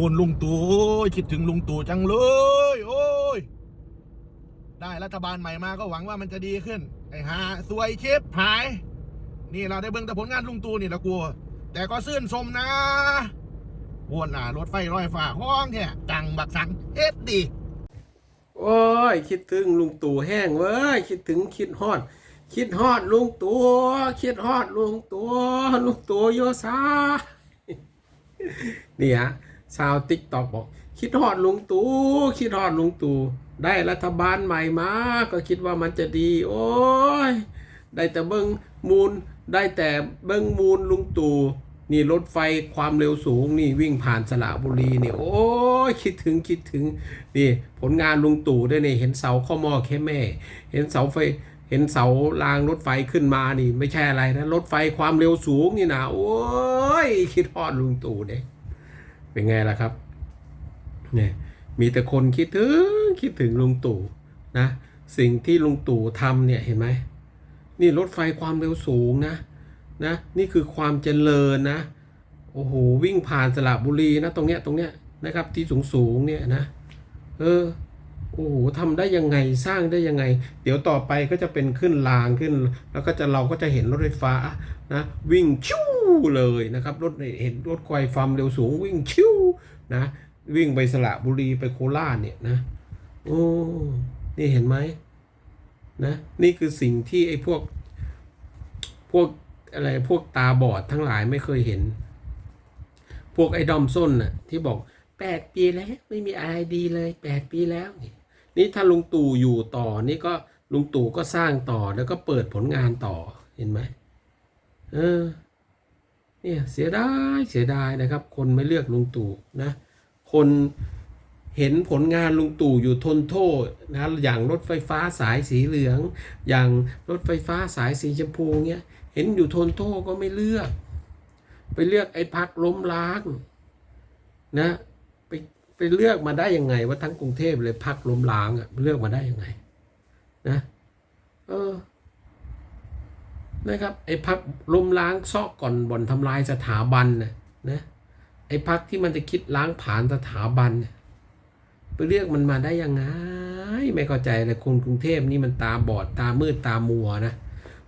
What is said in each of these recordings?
บนลุงตู่คิดถึงลุงตู่จังเลย โอ้ย ได้รัฐบาลใหม่มาก็หวังว่ามันจะดีขึ้น ไอ้หาสวยเชฟหาย นี่เราได้เบิ่งแต่ผลงานลุงตู่นี่ละกลัว แต่ก็ซื่นชมนะวนหน้ารถไฟร้อยฟ้าห้องแท้จังบักสังเอ็ดดีโอ้ย คิดถึงลุงตู่แห้งเว้ย คิดถึงคิดฮอด คิดฮอดลุงตู่คิดฮอดลุงตู่ลุงตู่โยซานี่ฮะ ชาวติ๊กตอกบอก คิดฮอดลุงตู่คิดฮอดลุงตู่ได้รัฐบาลใหม่มา ก็คิดว่ามันจะดี โอ้ย ได้แต่เบิ้งมูล ได้แต่เบิ้งมูลลุงตู่นี่รถไฟความเร็วสูงนี่วิ่งผ่านสระบุรีนี่โอ้ยคิดถึงคิดถึงนี่ผลงานลุงตู่ด้วยนี่เห็นเสาข้อมอแค่แม่ เห็นเสาไฟเห็นเสารางรถไฟขึ้นมานี่ ไม่ใช่อะไรนะรถไฟความเร็วสูงนี่นะโอ้ยคิดฮอดลุงตู่เด้ เป็นไงล่ะครับเนี่ยมีแต่คนคิดถึงคิดถึงลุงตู่นะสิ่งที่ลุงตู่ทำเนี่ยเห็นไหมนี่รถไฟความเร็วสูงนะนะนี่คือความเจริญนะโอ้โหวิ่งผ่านสระบุรีนะตรงเนี้ยตรงเนี้ยนะครับที่สูงสูงเนี่ยนะเออโอ้โหทำได้ยังไงสร้างได้ยังไง เดี๋ยวต่อไปก็จะเป็นขึ้นรางขึ้น แล้วก็จะเราก็จะเห็นรถไฟฟ้านะวิ่งชิว เลยนะครับรถเห็นรถไฟความเร็วสูงวิ่งชิวนะวิ่งไปสระบุรีไปโคราชเนี่ยนะโอ้นี่เห็นไหมนะนี่คือสิ่งที่ไอ้พวกพวกอะไรพวกตาบอดทั้งหลายไม่เคยเห็น พวกไอ้ดอมส้นน่ะที่บอกแปดปีแล้วไม่มีอะไรดีเลยแปดปีแล้ว นี่ถ้าลุงตู่อยู่ต่อนี่ก็ลุงตู่ก็สร้างต่อแล้วก็เปิดผลงานต่อเห็นไหมเออ เนี่ยเสียดายเสียดายนะครับ คนไม่เลือกลุงตู่นะคนเห็นผลงานลุงตู่อยู่ทนโทษนะอย่างรถไฟฟ้าสายสีเหลือง อย่างรถไฟฟ้าสายสีชมพูเงี้ยเห็นอยู่ทนโทษก็ไม่เลือก ไปเลือกไอ้พักล้มล้างนะไปไปเลือกมาได้ยังไงว่าทั้งกรุงเทพเลยพักล้มล้างอะเลือกมาได้ยังไงนะเออ นะครับไอ้พักล้มล้างซอกก่อนบ่อนทำลายสถาบันนะนะไอ้พักที่มันจะคิดล้างผลาญสถาบันเนี่ยไปเลือกมันมาได้ยังไง ไม่เข้าใจเลยคนกรุงเทพนี่มันตาบอดตามืดตามัวนะ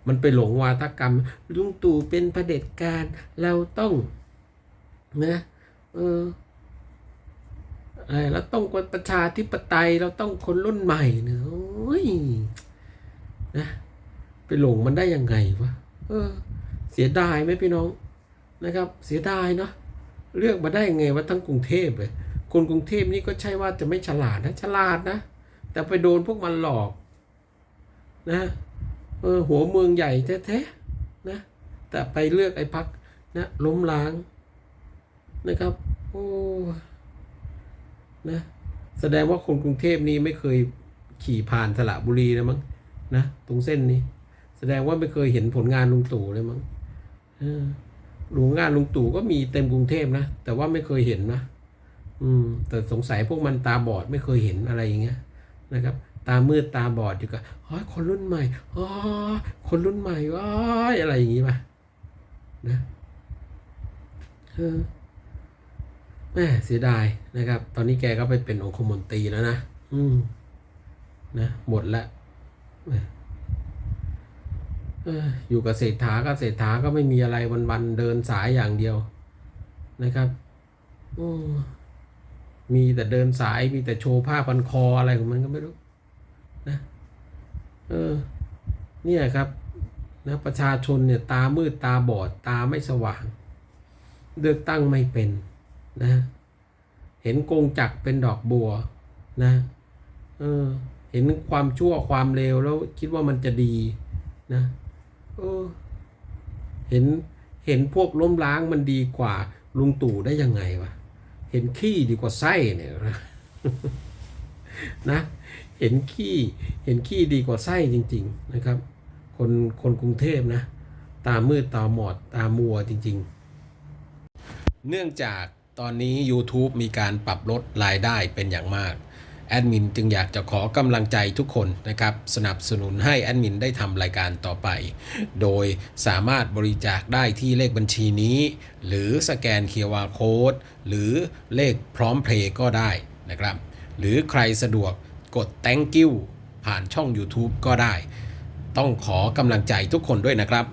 มันไปหลงวาทกรรมลุงตู่เป็นเผด็จการเราต้องนะเอออะไรเราต้องคนประชาธิปไตยเราต้องคนรุ่นใหม่เนอะนะ หลงมันได้ยังไงวะเออ เสียดายไหมพี่น้องนะครับ เสียดายเนาะเลือกมาได้ยังไงว่าทั้งกรุงเทพเลยคนกรุงเทพนี่ก็ใช่ว่าจะไม่ฉลาดนะฉลาดนะ แต่ไปโดนพวกมันหลอกนะเออหัวเมืองใหญ่แท้ๆนะแต่ไปเลือกไอ้พักนะล้มล้างนะครับโอ้นะแสดงว่าคนกรุงเทพนี่ไม่เคยขี่ผ่านสระบุรีนะมั้งนะตรงเส้นนี้แส ดงว่าไม่เคยเห็นผลงานลุงตู่เลยมั้งหลวงงานลุงตู่ก็มีเต็มกรุงเทพนะ แต่ว่าไม่เคยเห็นนะ อืม แต่สงสัยพวกมันตาบอดไม่เคยเห็นอะไรอย่างเงี้ยนะครับ ตามืดตาบอดอยู่กับอ๋อคนรุ่นใหม่อ๋อคนรุ่นใหม่ว้ายอะไรอย่างงี้ป่ะนะเออแม่เสียดายนะครับ ตอนนี้แกก็ไปเป็นองคมนตรีแล้วนะ อืม นะ หมดละ อออยู่กับเศรษฐาก็เศรษฐาก็ไม่มีอะไรวันๆเดินสายอย่างเดียวนะครับโอ้มีแต่เดินสายมีแต่โชว์ผ้าพันคออะไรของมันก็ไม่รู้นะเออเนี่ยครับนะประชาชนเนี่ยตามืดตาบอดตาไม่สว่าง เลือกตั้งไม่เป็นนะ เห็นกงจักรเป็นดอกบัวนะเออเห็นความชั่วความเลวแล้วคิดว่ามันจะดีนะ เห็นเห็นพวกล้มล้างมันดีกว่าลุงตู่ได้ยังไงวะ เห็นขี้ดีกว่าไส้เนี่ยนะนะ เห็นขี้เห็นขี้ดีกว่าไส้จริง ๆนะครับ คนคนกรุงเทพนะ ตามืดตาหมอดตามัวจริง ๆ เนื่องจากตอนนี้ YouTube มีการปรับลดรายได้เป็นอย่างมาก แอดมินจึงอยากจะขอกำลังใจทุกคนนะครับสนับสนุนให้แอดมินได้ทำรายการต่อไป โดยสามารถบริจาคได้ที่เลขบัญชีนี้ หรือสแกน QR Code หรือเลขพร้อมเพลย์ก็ได้นะครับ หรือใครสะดวกกด thank you ผ่านช่อง YouTube ก็ได้ ต้องขอกำลังใจทุกคนด้วยนะครับ